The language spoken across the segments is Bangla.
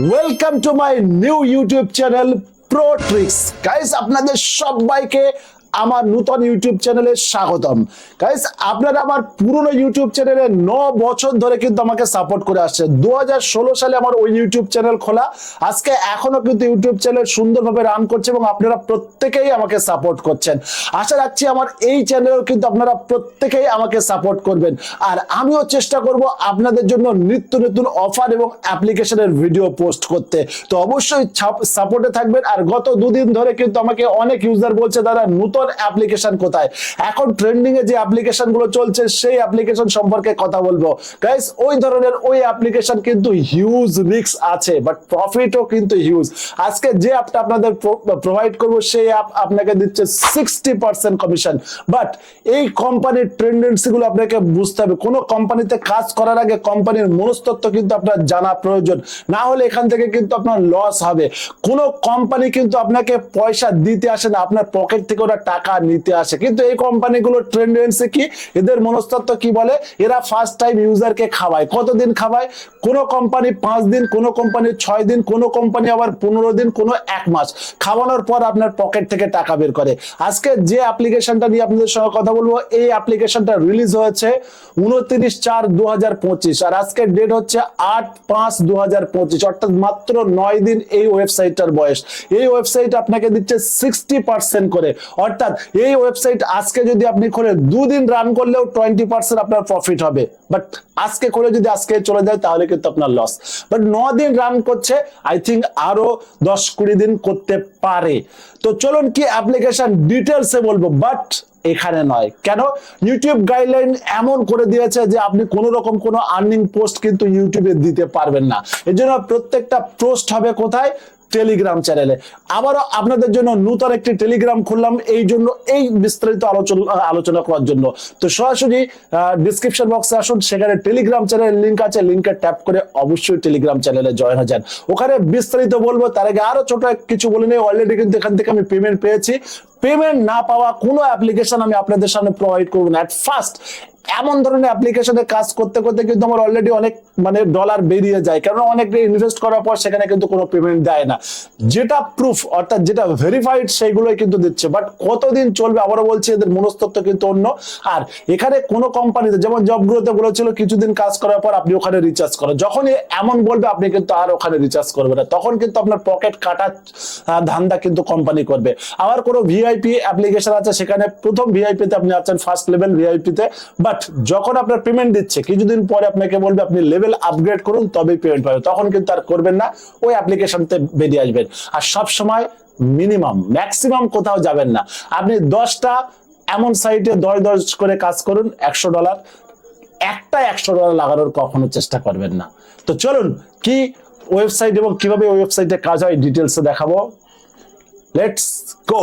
Welcome to my new YouTube channel pro tricks guys আপনাদের সবাইকে আমার নতুন ইউটিউব চ্যানেলে স্বাগতম। গাইস আপনারা আমার পুরনো ইউটিউব চ্যানেলে ন বছর ধরে কিন্তু আমাকে সাপোর্ট করে আসছে। দু সালে আমার ওই ইউটিউব চ্যানেল খোলা। আজকে এখনও কিন্তু ইউটিউব চ্যানেল সুন্দরভাবে রান করছে এবং আপনারা প্রত্যেকেই আমাকে সাপোর্ট করছেন। আশা রাখছি আমার এই চ্যানেলেও কিন্তু আপনারা প্রত্যেকেই আমাকে সাপোর্ট করবেন। আর আমিও চেষ্টা করব আপনাদের জন্য নিত্য নতুন অফার এবং অ্যাপ্লিকেশনের ভিডিও পোস্ট করতে। তো অবশ্যই সাপোর্টে থাকবেন। আর গত দুদিন ধরে কিন্তু আমাকে অনেক ইউজার বলছে, দাদা, নতুন অ্যাপ্লিকেশন কোথায়? এখন ট্রেন্ডিং এ যে অ্যাপ্লিকেশনগুলো চলছে, সেই অ্যাপ্লিকেশন সম্পর্কে কথা বলব। গাইস ওই ধরনের ওই অ্যাপ্লিকেশন কিন্তু হিউজ রিস্ক আছে বাট প্রফিটও কিন্তু হিউজ আজকে যে অ্যাপটা আপনাদের প্রোভাইড করব, সেই অ্যাপ আপনাকে দিচ্ছে সিক্সটি পার্সেন্ট কমিশন বাট এই কোম্পানির টেন্ডেন্সি গুলো আপনাকে বুঝতে হবে। কোনো কোম্পানিতে কাজ করার আগে কোম্পানির মনস্তত্ত্ব কিন্তু আপনার জানা প্রয়োজন। না হলে এখান থেকে কিন্তু আপনার লস হবে। কোনো কোম্পানি কিন্তু আপনাকে পয়সা দিতে আসে না। আপনার পকেট থেকে ওরা টাকা নিতে আসে। কিন্তু এই কোম্পানিগুলো টেন্ডেন্সি কি? এদের মনস্তত্ত্ব কি বলে? এরা ফার্স্ট টাইম ইউজারকে খাওয়ায়। কতদিন খাওয়ায়? কোনো কোম্পানি পাঁচ দিন, কোনো কোম্পানি ছয় দিন, কোনো কোম্পানি আবার পনেরো দিন, কোনো এক মাস। খাওয়ানোর পর আপনার পকেট থেকে টাকা বের করে। আজকে যে অ্যাপ্লিকেশনটা নিয়ে আপনাদের সঙ্গে কথা বলব, এই অ্যাপ্লিকেশনটা রিলিজ হয়েছে উনত্রিশ চার দু আর আজকের ডেট হচ্ছে আট পাঁচ দু অর্থাৎ মাত্র নয় দিন এই ওয়েবসাইটটার বয়স। এই ওয়েবসাইট আপনাকে দিচ্ছে সিক্সটি পার্সেন্ট করে। অর্থাৎ এই ওয়েবসাইট আজকে যদি আপনি করে দুদিন রান করলেও টোয়েন্টি পার্সেন্ট আপনার প্রফিট হবে। বাট আজকে করে যদি আজকে চলে যায়, তাহলে কিন্তু আপনার লস বাট ন দিন রান করছে আই থিঙ্ক আরও দশ কুড়ি দিন করতে পারে। তো চলুন কি অ্যাপ্লিকেশন ডিটেলসে বলব বাট এখানে নয়। কেন? ইউটিউব গাইডলাইন এমন করে দিয়েছে যে আপনি কোন রকম কোনো আর্নিং পোস্ট কিন্তু ইউটিউবে দিতে পারবেন না। এর জন্য প্রত্যেকটা পোস্ট হবে কোথায়? টেলিগ্রাম চ্যানেলে আবারও আপনাদের জন্য নূতন একটি টেলিগ্রাম খুললাম, এই জন্য এই বিস্তারিত আলোচনা আলোচনা করার জন্য। তো সরাসরি ডিসক্রিপশন বক্সে আসুন, সেখানে টেলিগ্রাম চ্যানেল লিঙ্ক আছে লিঙ্কে ট্যাপ করে অবশ্যই টেলিগ্রাম চ্যানেলে জয়েন হয়ে যান। ওখানে বিস্তারিত বলব, তার আগে আরও ছোট কিছু বলে নেই অলরেডি কিন্তু এখান থেকে আমি পেমেন্ট পেয়েছি। পেমেন্ট না পাওয়া কোনো অ্যাপ্লিকেশন আমি আপনাদের সামনে প্রোভাইড করব না। অ্যাট ফার্স্ট এমন ধরনের অ্যাপ্লিকেশনে কাজ করতে করতে কিন্তু আমার অলরেডি অনেক মানে ডলার বেরিয়ে যায়। কারণ অনেক ইনভেস্ট করার পর সেখানে কিন্তু কোনো পেমেন্ট দেয় না। যেটা প্রুফ অর্থাৎ যেটা ভেরিফাইড সেইগুলোই কিন্তু দিচ্ছে। বাট কতদিন চলবে আবারও বলছি, এদের মনস্তত্ব কিন্তু অন্য। আর এখানে কোনো কোম্পানিতে যেমন জব গ্রোতে বলেছিল, কিছুদিন কাজ করার পর আপনি ওখানে রিচার্জ করেন। যখনই এমন বলবে, আপনি কিন্তু আর ওখানে রিচার্জ করবে না। তখন কিন্তু আপনার পকেট কাটার ধান্দা কিন্তু কোম্পানি করবে। আবার কোনো ভিআইপি অ্যাপ্লিকেশন আছে, সেখানে প্রথম ভিআইপি তে আপনি আছেন ফার্স্ট লেভেল ভিআইপি তে। বাট যখন আপনার পেমেন্ট দিচ্ছে, কিছুদিন পরে আপনাকে বলবে, আপনি লেভেল আপগ্রেড করুন, তবেই পেমেন্ট পাবেন। তখন কিন্তু আর করবেন না, ওই অ্যাপ্লিকেশনতে বেরিয়ে আসবেন। আর সব সময় মিনিমাম ম্যাক্সিমাম কোথাও যাবেন না। আপনি দশটা এমন সাইটে দশ দশ করে কাজ করুন, একশো ডলার একটা একশো ডলার লাগানোর কখনো চেষ্টা করবেন না। তো চলুন, কি ওয়েবসাইট এবং কীভাবে ওয়েবসাইটে কাজ হয় ডিটেলসে দেখাবো। লেটস গো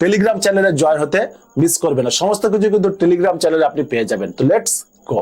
টেলিগ্রাম চ্যানেলে জয়েন হতে মিস করবে না। সমস্ত কিছু কিন্তু টেলিগ্রাম চ্যানেলে আপনি পেয়ে যাবেন। তো লেটস গো